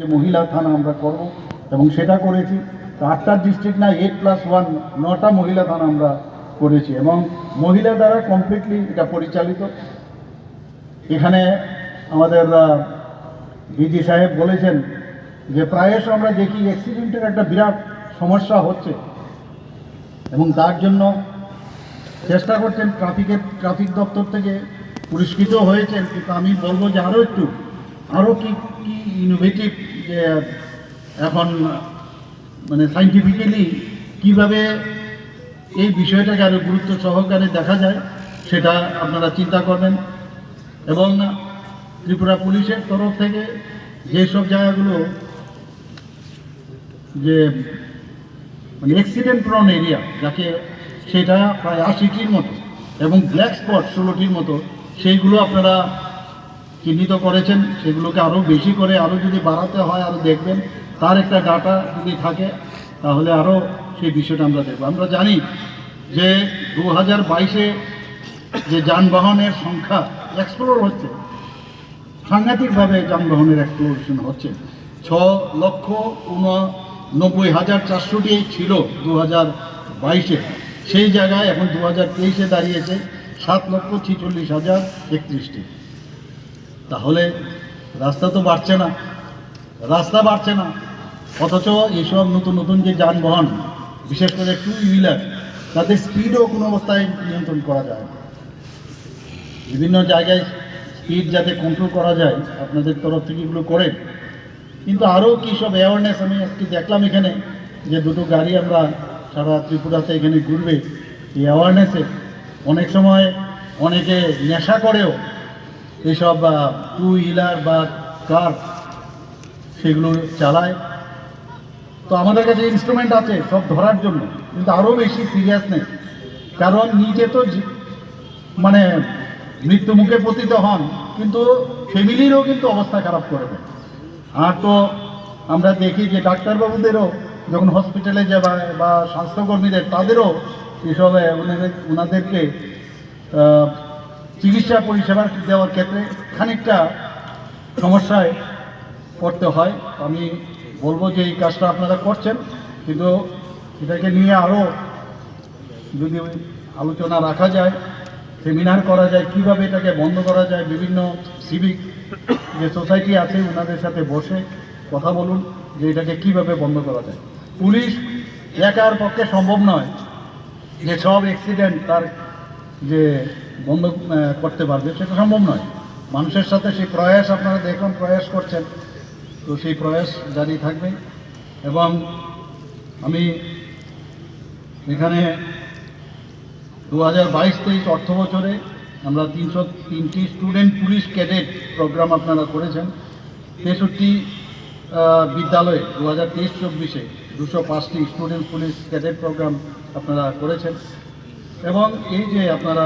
যে মহিলা থানা আমরা করব এবং সেটা করেছি। আটটা ডিস্ট্রিক্ট না এইট প্লাস ওয়ান নটা মহিলা থানা আমরা করেছি এবং মহিলা দ্বারা কমপ্লিটলি এটা পরিচালিত। এখানে আমাদের ডিজি সাহেব বলেছেন যে প্রায়শ আমরা দেখি অ্যাক্সিডেন্টের একটা বিরাট সমস্যা হচ্ছে এবং তার জন্য চেষ্টা করছেন ট্রাফিকের ট্রাফিক দপ্তর থেকে পুরস্কৃত হয়েছেন। কিন্তু আমি বলব যে আরও একটু আরও কি কি ইনোভেটিভ যে এখন মানে সাইন্টিফিক্যালি কীভাবে এই বিষয়টাকে আরও গুরুত্ব সহকারে দেখা যায়, সেটা আপনারা চিন্তা করবেন। এবং ত্রিপুরা পুলিশের তরফ থেকে যেসব জায়গাগুলো যে মানে অ্যাক্সিডেন্ট প্রন এরিয়া যাকে সেটা প্রায় আশিটির মতো এবং ব্ল্যাক স্পট ষোলোটির মতো, সেইগুলো আপনারা চিহ্নিত করেছেন, সেগুলোকে আরও বেশি করে আরও যদি বাড়াতে হয় আরও দেখবেন, তার একটা ডাটা যদি থাকে, তাহলে আরও সেই বিষয়টা আমরা দেখব। আমরা জানি যে দু হাজার বাইশে যে যানবাহনের সংখ্যা এক্সপ্লোর হচ্ছে, সাংঘাতিকভাবে যানবাহনের এক্সপ্লোরেশন হচ্ছে। ছ লক্ষ উননব্বই হাজার চারশোটি ছিল দু হাজার বাইশে, সেই জায়গায় এখন দু হাজার তেইশে দাঁড়িয়েছে, সাত লক্ষ ছিচল্লিশ হাজার একত্রিশটি। তাহলে রাস্তা তো বাড়ছে না। রাস্তা বাড়ছে না। অথচ এইসব নতুন নতুন যে যানবাহন, বিশেষ করে টু হুইলার তাদের স্পিডও কোনো অবস্থায় নিয়ন্ত্রণ করা যায় বিভিন্ন জায়গায় স্পিড যাতে কন্ট্রোল করা যায়, আপনাদের তরফ থেকে এগুলো করে। কিন্তু আরও কী সব অ্যাওয়ারনেস আমি একটু দেখলাম এখানে, যে দুটো গাড়ি আমরা সারা ত্রিপুরাতে এখানে ঘুরবে। এই অ্যাওয়ারনেসে অনেক সময় অনেকে নেশা করেও এইসব টু হুইলার বা কার সেগুলো চালায়। তো আমাদের কাছে ইনস্ট্রুমেন্ট আছে সব ধরার জন্য, কিন্তু আরও বেশি সিরিয়াসনেস কারণ নিজে তো মানে মৃত্যু মুখে পতিত হন, কিন্তু ফ্যামিলিরও কিন্তু অবস্থা খারাপ করে দেয়। আর তো আমরা দেখি যে ডাক্তারবাবুদেরও যখন হসপিটালে যাবা বা স্বাস্থ্যকর্মীদের, তাদেরও এসব ওনাদের ওনাদেরকে চিকিৎসা পরিষেবা দেওয়ার ক্ষেত্রে খানিকটা সমস্যায় পড়তে হয়। আমি বলব যে এই কাজটা আপনারা করছেন, কিন্তু এটাকে নিয়ে আরও যদি আলোচনা রাখা যায়, সেমিনার করা যায়, কীভাবে এটাকে বন্ধ করা যায়, বিভিন্ন সিভিক যে সোসাইটি আছে ওনাদের সাথে বসে কথা বলুন যে এটাকে কীভাবে বন্ধ করা যায়। পুলিশ একার পক্ষে সম্ভব নয় যে সব অ্যাক্সিডেন্ট তার যে বন্ধ করতে পারবে, সেটা সম্ভব নয়। মানুষের সাথে সেই প্রয়াস আপনারা দেখুন, প্রয়াস করছেন। তো সেই প্রয়াস জারি থাকবে। এবং আমি এখানে দু হাজার বাইশ তেইশ অর্থ বছরে আমরা তিনশো তিনটি স্টুডেন্ট পুলিশ ক্যাডেট প্রোগ্রাম আপনারা করেছেন। তেষট্টি বিদ্যালয়ে দু হাজার তেইশ চব্বিশে দুশো পাঁচটি স্টুডেন্ট পুলিশ ক্যাডেট প্রোগ্রাম আপনারা করেছেন। এবং এই যে আপনারা